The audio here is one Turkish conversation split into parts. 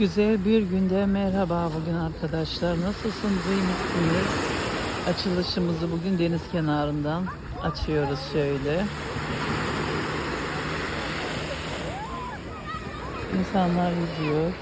Güzel bir günde merhaba bugün arkadaşlar. Nasılsınız, iyi misiniz? Açılışımızı bugün deniz kenarından açıyoruz şöyle. İnsanlar yüzüyor.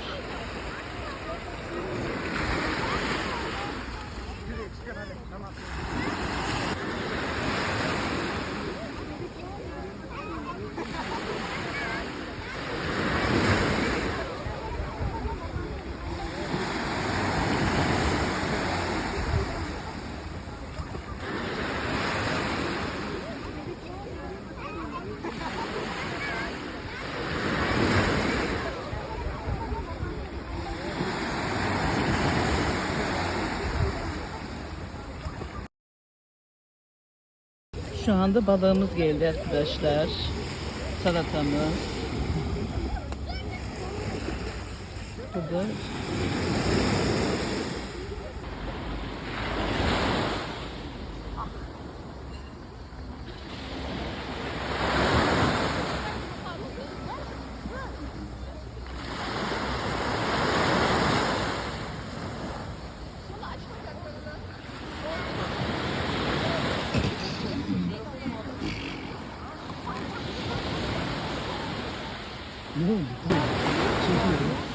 Şu anda balığımız geldi arkadaşlar. Salatamız. 형 진심으로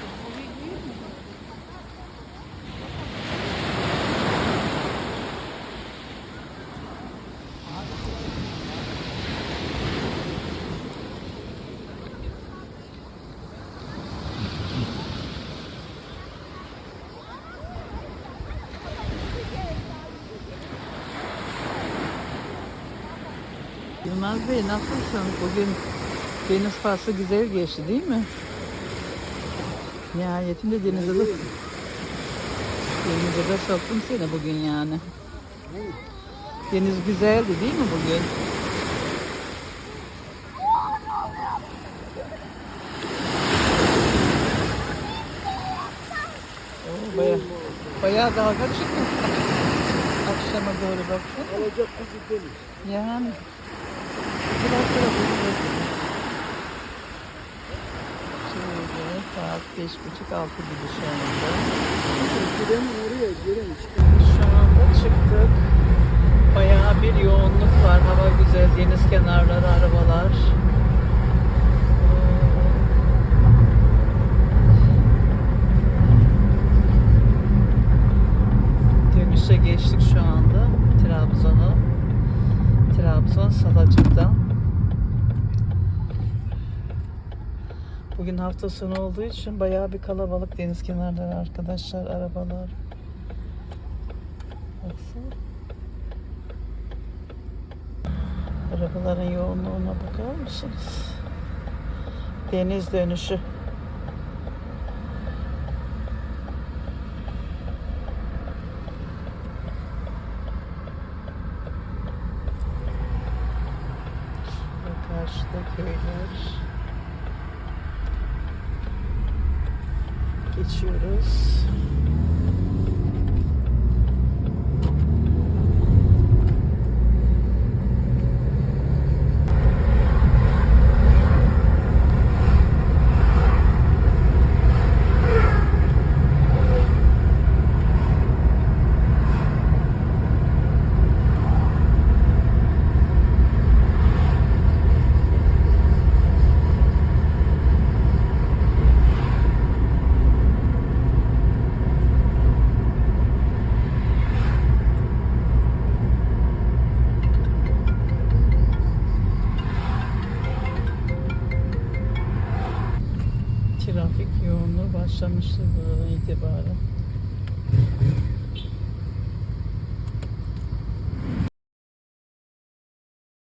Yılmaz Bey nasılsın? Bugün deniz faslı güzel geçti değil mi? Nihayetinde denize de denize de soktum seni bugün yani. Deniz güzeldi değil mi bugün? Oo, Baya, bayağı dalga çıktı. Akşama doğru baksana. Alacak kuzu deniz. Yani biraz sonra buluruz. Şöyle saat beş buçuk altı gibi şu anda. Eskiden oraya girelim. Şu anda çıktık. Bayağı bir yoğunluk var. Hava güzel. Deniz kenarları, arabalar. Dönüşe geçtik şu anda. Trabzon'a. Trabzon Salacık'tan. Bugün hafta sonu olduğu için bayağı bir kalabalık deniz kenarları arkadaşlar, arabalar. Baksana. Arabaların yoğunluğuna bakar mısınız? Deniz dönüşü. Ve karşıda köyler. Geçiyoruz. başlamıştı buradan itibaren.